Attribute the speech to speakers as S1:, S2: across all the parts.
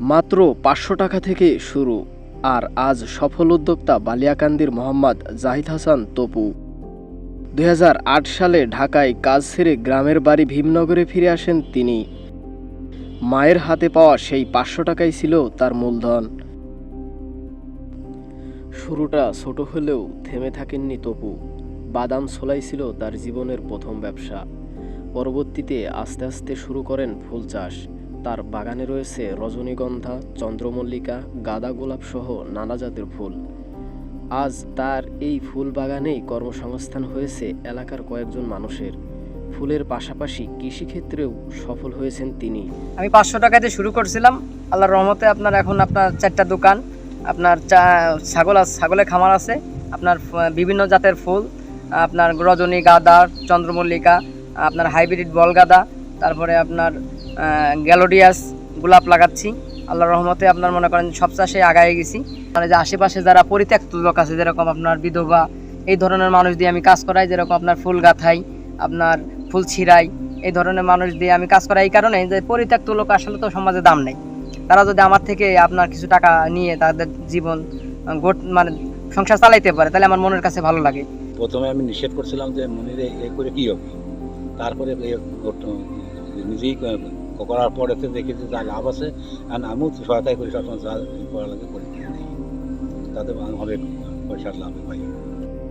S1: মাত্র পাঁচশো টাকা থেকে শুরু। আর আজ সফল উদ্যোক্তা বালিয়াকান্দির মোহাম্মদ জাহিদ হাসান তপু। দু হাজার আট সালে ঢাকায় কাজ ছেড়ে গ্রামের বাড়ি ভীমনগরে ফিরে আসেন তিনি। মায়ের হাতে পাওয়া সেই পাঁচশো টাকাই ছিল তার মূলধন। শুরুটা ছোট হলেও থেমে থাকেননি তপু। বাদাম ছোলাই ছিল তার জীবনের প্রথম ব্যবসা। পরবর্তীতে আস্তে আস্তে শুরু করেন ফুল চাষ। তার বাগানে রয়েছে রজনীগন্ধা, চন্দ্রমল্লিকা, গাঁদা গোলাপ সহ নানা জাতের ফুল। আজ তার এই ফুল বাগানেই কর্মসংস্থান হয়েছে এলাকার কয়েকজন মানুষের। ফুলের পাশাপাশি কৃষিক্ষেত্রেও সফল হয়েছেন তিনি।
S2: আমি পাঁচশো টাকাতে শুরু করছিলাম। আল্লাহর রহমতে আপনার এখন আপনার চারটা দোকান, আপনার চা, ছাগল ছাগলের খামার আছে। আপনার বিভিন্ন জাতের ফুল, আপনার রজনী গাঁদা, চন্দ্রমল্লিকা, আপনার হাইব্রিড বল গাঁদা তারপরে আপনার গ্যালোডিয়াস গোলাপ লাগাচ্ছি। আল্লাহর রহমতে আপনার মনে করেন সব চাষে আগায় গেছি। মানে যে আশেপাশে যারা পরিত্যক্ত লোক আছে, যেরকম আপনার বিধবা, এই ধরনের মানুষ দিয়ে আমি কাজ করাই, যেরকম আপনার ফুল গাঁথাই, আপনার ফুল ছিঁড়াই, এই ধরনের মানুষ দিয়ে আমি কাজ করাই। এই কারণে যে পরিত্যক্ত লোক আসলে তো সমাজে দাম নেই। তারা যদি আমার থেকে আপনার কিছু টাকা নিয়ে তাদের জীবন গোট- মানে সংসার চালাইতে পারে, তাহলে আমার মনের কাছে ভালো লাগে।
S3: প্রথমে আমি নিষেধ করছিলাম যে মনিরে এ করে কি হবে? তারপরে নিজেই ক- করার পরে দেখেছি যা লাভ আছে আর আমিও তো সহায়তা করি, সবসময় যা পড়ালেখা করে। দিয়ে দিই তাতে অনেক পয়সার লাভ পাই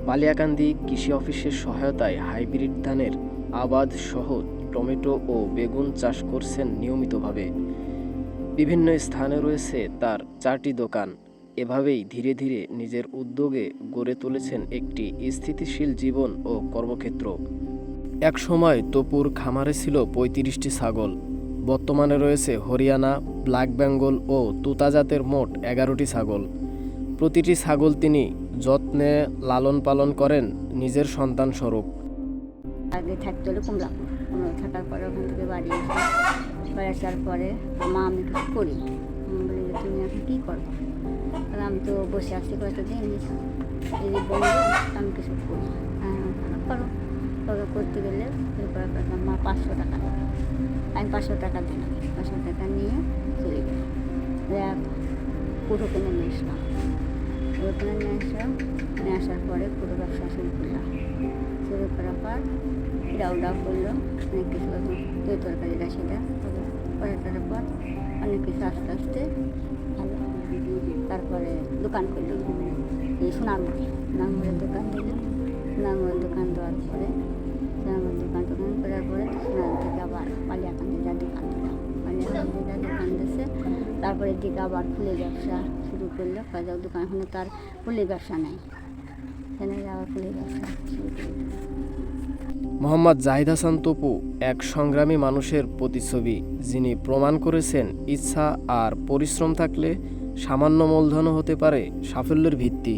S1: বালিয়াকান্দি কৃষি অফিসের সহায়তায় হাইব্রিড ধানের আবাদ সহ টমেটো ও বেগুন চাষ করছেন নিয়মিতভাবে। বিভিন্ন স্থানে রয়েছে তার চারটি দোকান। এভাবেই ধীরে ধীরে নিজের উদ্যোগে গড়ে তুলেছেন একটি স্থিতিশীল জীবন ও কর্মক্ষেত্র। এক সময় তপুর খামারে ছিল পঁয়ত্রিশটি ছাগল। বর্তমানে রয়েছে হরিয়ানা, ব্ল্যাক বেঙ্গল ও তুতা জাতের মোট এগারোটি ছাগল। প্রতিটি ছাগল তিনি যত্নে লালন পালন করেন নিজের সন্তান স্বরূপ।
S4: আগে থাকতে থাকার পরে ওখান থেকে বাড়ি বাড়ি আসার পরে মা আমি কিছু করি। বলি, তুমি এখন কী করব তাহলে আমি তো বসে কয়েকটা দিন। নিয়েছি এই যে বলব আমি কিছু করি হ্যাঁ করো। তবে করতে গেলে এরপরে বললাম, মা পাঁচশো টাকা। আমি পাঁচশো টাকা দিলাম। পাঁচশো টাকা নিয়ে চলে গেলাম। এক পুরো কিনে নিয়ে আসলাম পুরো কিনে নিয়ে আসলাম নিয়ে আসার পরে পুরো ব্যবসা শুরু করলাম। শুরু করার পর ডাউ ডাউ করল। অনেক কিছু দই তরকারিটা সেটা পরে করার পর অনেক কিছু আস্তে আস্তে ভালো। তারপরে দোকান করল এই সোনারমুড়ি সোনারমুড়ির দোকান দিল সোনারমুড়ির দোকান দেওয়ার পরে টোকান থেকে পালিয়াকান্দিটা দোকান দিচ্ছে তারপরে দিকে আবার ফুলের ব্যবসা শুরু করল। কাজে দোকান, এখনও তার ফুলের ব্যবসা নেই। সেখানে ফুলের ব্যবসা
S1: মোহাম্মদ জাহিদ হাসান তপু এক সংগ্রামী মানুষের প্রতিচ্ছবি, যিনি প্রমাণ করেছেন ইচ্ছা আর পরিশ্রম থাকলে সামান্য মূলধনও হতে পারে সাফল্যের ভিত্তি।